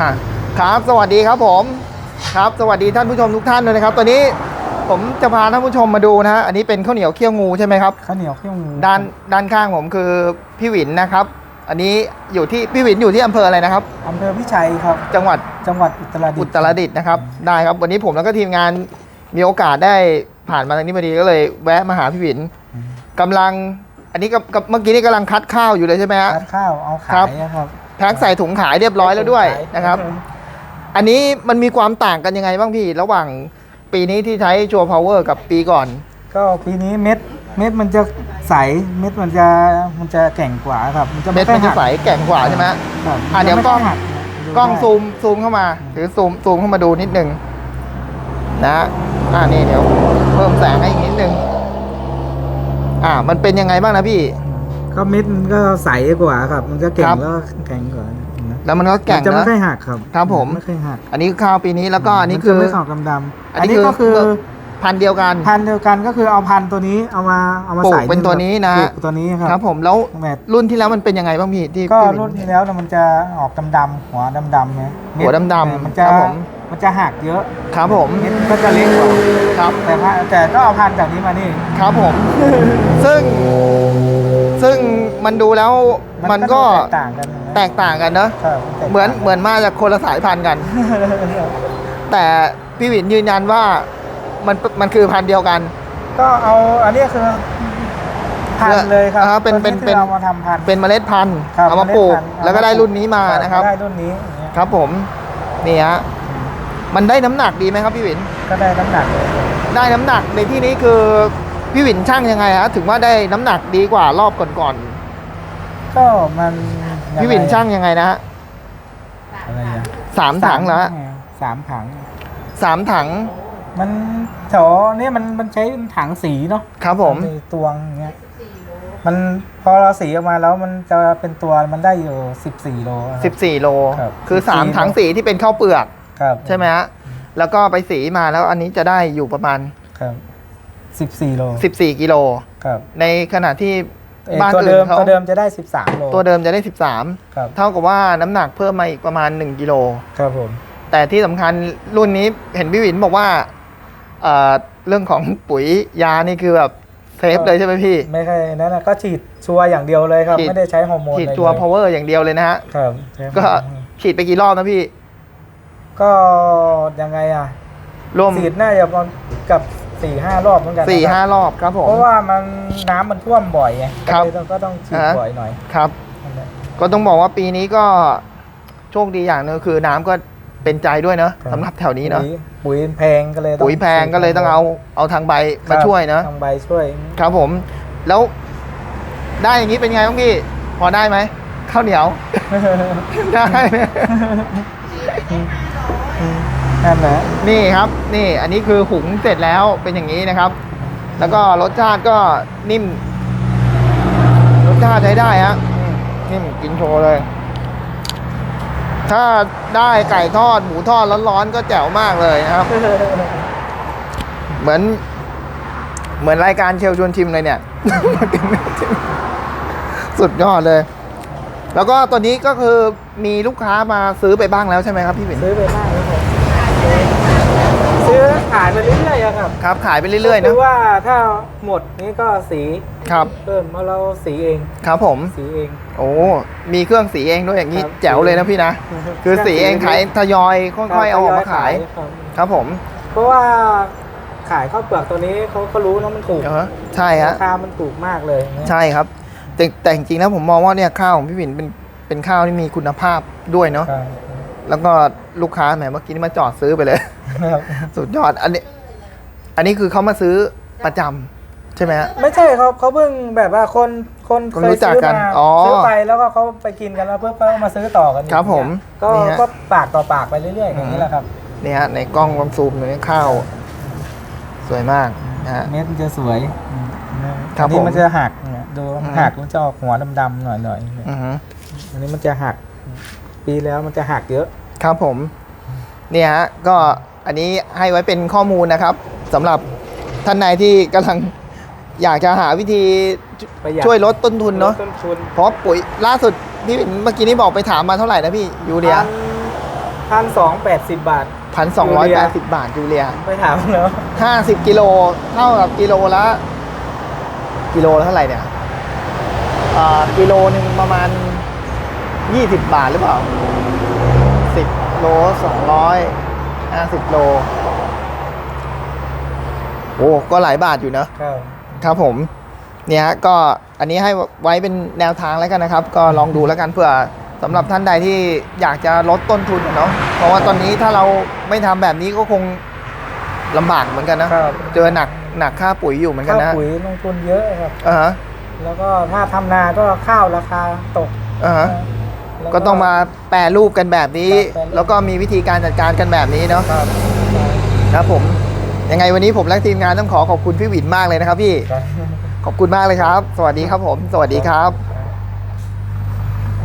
อะครับสวัสดีครับผมครับ สวัสดีท่านผู้ชมทุกท่านเลยนะครับ ตอนนี้ผมจะพาท่านผู้ชมมาดูนะฮะอันนี้เป็นข้าวเหนียวเคี่ยวงูใช่ไหมครับข้าวเหนียวเขี้ยวงูด้านด้านข้างผมคือพี่หวินนะครับ อันนี้อยู่ที่พี่หวินอยู่ที่อำเภออะไรนะครับ อำเภอพิชัยครับ จังหวัดจังหวัดอุตรดิอุตถ์ตรดิตถ์นะครับได้ครับ วันนี้ผมแล้วก็ทีมงานมีโอกาสได้ผ่านมาทางนี้พอดีก็เลยแวะมาหาพี่หวินกำลังอันนี้กับกับเมื่อกี้นี่กำลังคัดข้าวอยู่เลยใช่ไหมฮะร้านข้าวเอาครัขาบยนะครับ แพ็คใส่ถุงขายเรียบร้อยแล้วด้วยนะครับ อันนี้มันมีความต่างกันยังไงบ้างพี่ ระหว่างปีนี้ที่ใช้ชัวพาวเวอร์กับปีก่อน ก็ปีนี้เม็ดเม็ดมันจะใสเม็ดมันจะมันจะแข็งกว่าครับ มันจะเม็ดมันจะใสแก่งกว่าใช่ไหมครับอะเดี๋ยวกล้องมันจะไม่หักล้องซูมซูมเข้ามาหรือซูมซูมเข้ามาดูนิดนึงนะอ่านี่เดี๋ยว เพิ่มแสงให้อีกนิดนึงอ่า มันเป็นยังไงบ้างนะพี่ ก็เม็ดมันก็ใสกว่าครับ มันจะแข็ครังบแล้วแข็งกว่านะแล้วมันก็แก่งมันจะไม่นะค่อยหักครับครับผมไม่ค่อยหัก อันนี้คือข้าวปีนี้แล้วก็อันนี้มัคืจะอไม่ขาวดำๆอัอันนนี้นี้คือก็คือพันธุ์เดียวกันพันธุ์เดียวกันก็คือเอาพันธุ์ตัวนี้เอามาเอามาปลูกใส่เป็นตัวนี้นะปลูกตัวนี้ครับครับผมแล้วแบบรุ่นที่แล้วมันเป็นยังไงบ้างพี่ที่ก็พี่วิรุ่นที่แล้วน่ะมันจะออกดำๆหัวดำๆเนี่ยหัวดำๆมันจะครับผมมันจะหักเยอะครับผมเม็ดมันก็จะเล็กกว่าครับแต่ว่าแต่ก็เอาพันธุ์จากนี้มานี่ครับผม ซึ่ง ซึ่งมันดูแล้วมันก็แตกต่างกันนะแตกต่างกันเนอะครับแตกต่างเหมือนเหมือนมาจากคนละสายพันธุ์กัน แต่พี่หวินยืนยันว่ามันมันคือพันธุ์เดียวกัน ก็เอาอันนี้คือพันธุ์เลยครับอ่าเป็นเป็นตัวเป็นที่เรามาทำพันธุ์เป็นเมล็ดพันธุ์ครับเอามาปลูกเมดพันธุ์แล้วก็ได้รุ่นนี้มานะครับได้รุ่นนี้อย่างเงี้ยครับผมนี่ฮะมันได้น้ำหนักดีไหมครับพี่หวินก็ได้น้ำหนักเลยได้น้ำหนักในที่นี้คือ พี่หวินช่างยังไงฮะถึงว่าได้น้ำหนักดีกว่ารอบก่อนก็มันยังไงๆพี่หวินช่างยังไงนะฮะอะไรอะสามถังเหรอฮะสามถัง สามถังมันแถวเนี่ยมันมันใช้เป็นถังสีเนาะครับผม นตวงอย่างเงี้ยมันพอเราสีออกมาแล้วมันจะเป็นตัวมันได้อยู่สิบสี่โลครับ 14 โลครับคือ3 14 ถังสีที่เป็นข้าวเปลือก ครับใช่ไหมฮะแล้วก็ไปสีมาแล้วอันนี้จะได้อยู่ประมาณ ครับ สิบสี่โล14 กิโล ครับในขณะที่เอ่อบ้านตัวอื่เดินมเขาตัวเดิมจะได้สิบสามโลตัวเดิมจะได้ ครับ13 เท่ากับว่าน้ำหนักเพิ่มมาอีกประมาณ 1 กิโล ครับผมแต่ที่สำคัญรุ่นนี้เห็นพี่หวินบอกว่าเอ่อเรื่องของปุ๋ยยานี่คือแบบเซฟเลยใช่ไหมพี่ ไม่ใช่นั่นนะก็ฉีดชัวร์อย่างเดียวเลยครับ ฉีด ไม่ได้ใช้ฮอร์โมนฉีดอะไรตัวเลย power อย่างเดียวเลยนะฮะ ครับใช้ก็ฮอร์โมนฉีดไปกี่รอบนะพี่ ก็ยังไงอะรวม ฉีดน่าจะประมาณกับ สี่ห้ารอบเหมือนกันสี่นะครับห้ารอบครับผม เพราะว่ามันน้ำมันท่วมบ่อยไงครับก็เลยก็ต้องฉีดอ่าบ่อยหน่อยครับนั่นแหละก็ต้องบอกว่าปีนี้ก็โชคดีอย่างหนึงคือน้ำก็เป็นใจด้วยเนอะครับสำหรับแถวนี้เนอะปุ๋ยปุ๋ยแพงก็เลยต้องปุ๋ยแพงก็เลยต้องเอาเอาทางใบมาช่วยเนอะทางใบช่วย ครับผม แล้วได้อย่างนี้เป็นไงบ้างพี่ พอได้ไหมข้าวเหนียวได้ไหม นั่นแหละนี่ครับนี่อันนี้คือหุงเสร็จแล้วเป็นอย่างนี้นะครับ แล้วก็รสชาติก็นิ่ม รสชาติใช้ได้ฮะนิ่มกินโชว์เลย ถ้าได้ไก่ทอดหมูทอดร้อนๆก็แจ๋วมากเลยนะครับ เหมือน เหมือนรายการเชลชวนชิมเลยเนี่ย สุดยอดเลยแล้วก็ตัวนี้ก็คือมีลูกค้ามาซื้อไปบ้างแล้วใช่ไหมครับพี่บินซื้อไปบ้าง ซื้อขายไปเรื่อยๆอะครับครับ ขายไปเรื่อยๆคืนะอว่าถ้าหมดนี้ก็สีครับ เพิ่มเพราะเราสีเองครับผม สีเอง โอ้ มีเครื่องสีเองด้วยอย่างนี้ครับแจ๋วเลยนะพี่นะ คือสีเองขายทยอยค่อยๆเอาออกมาขาย ครับครับผมเพราะว่าขายข้าวเปลือกตัวนี้เขาก็รู้นะมันถูกเออใช่ฮะ ราคามันถูกมากเลยนะใช่ครับ แต่แต่จริงๆแล้วผมมองว่าเนี่ยข้าวของพี่วินเป็นเป็นข้าวที่มีคุณภาพด้วยเนาะ ครับ แล้วก็ลูกค้าแหมเมื่อกี้นี่มาจอดซื้อไปเลยครับสุดยอด อันนี้ อันนี้คือเขามาซื้อประจำใช่ไหมฮะ ไม่ใช่เขาเขาเพิ่งแบบว่าคนคนคนเครู้ยจักซื้อกันมาอ๋อซื้อไปแล้วก็เขาไปกินกันแล้วเพิ่มก็มาซื้อต่อกันอีกครับผมก็นี่ฮะ ก็ปากต่อปากไปเรื่อยๆอย่างนี้แหละครับนี่ฮะในกล้องลองซูมหน่อยข้าว สวยมากนะฮะ เม็ดมันจะสวยอืมครับอันนี้ผมมันจะหักเนี่ยดูอืม หักมันจะออกหัวดำๆหน่อยๆอือฮึอันนี้มันจะหัก ปีแล้วมันจะหักเยอะ ครับผม เนี่ยฮะ ก็อันนี้ให้ไว้เป็นข้อมูลนะครับสำหรับท่านใดที่กำลังอยากจะหาวิธีประหยัด ช่วยลดต้นทุนเนาะลดต้นทุนเพราะปุ๋ยล่าสุดที่เมื่อกี้นี้บอกไปถามมาเท่าไหร่นะพี่ยูเรียพันพันสองแปดสิบบาท พันสองร้อยแปดสิบบาทยูเรียไปถามแล้วห้าสิบกิโลเท่ากับกิโลละกิโลละเท่าไหร่เนี่ยอ่ากิโลหนึ่งประมาณ ยี่สิบบาทหรือเปล่าสิบโลสองร้อยห้าสิบโล โอ้ ก็หลายบาทอยู่เนอะครับ ครับผม เนี่ยฮะก็อันนี้ให้ไว้เป็นแนวทางแล้วกันนะครับ ก็ลองดูแล้วกันเพื่อสำหรับท่านใดที่อยากจะลดต้นทุนอะเนาะ เพราะว่าตอนนี้ถ้าเราไม่ทำแบบนี้ก็คงลำบากเหมือนกันนะ ครับ เจอหนักหนักค่าปุ๋ยอยู่เหมือนกันข้าวนะ ปุ๋ยลงทุนเยอะครับ อ่าฮะ แล้วก็ถ้าทำนาก็ข้าวราคาตกอ่าฮะแล้ว ก็ต้องมาแปรรูปกันแบบนี้ครับแปรรูปแล้วก็มีวิธีการจัดการกันแบบนี้เนาะครับครับผมยังไงวันนี้ผมและทีมงานต้องขอขอบคุณพี่หวินมากเลยนะครับพี่ครับขอบคุณมากเลยครับ สวัสดีครับผม สวัสดีครับ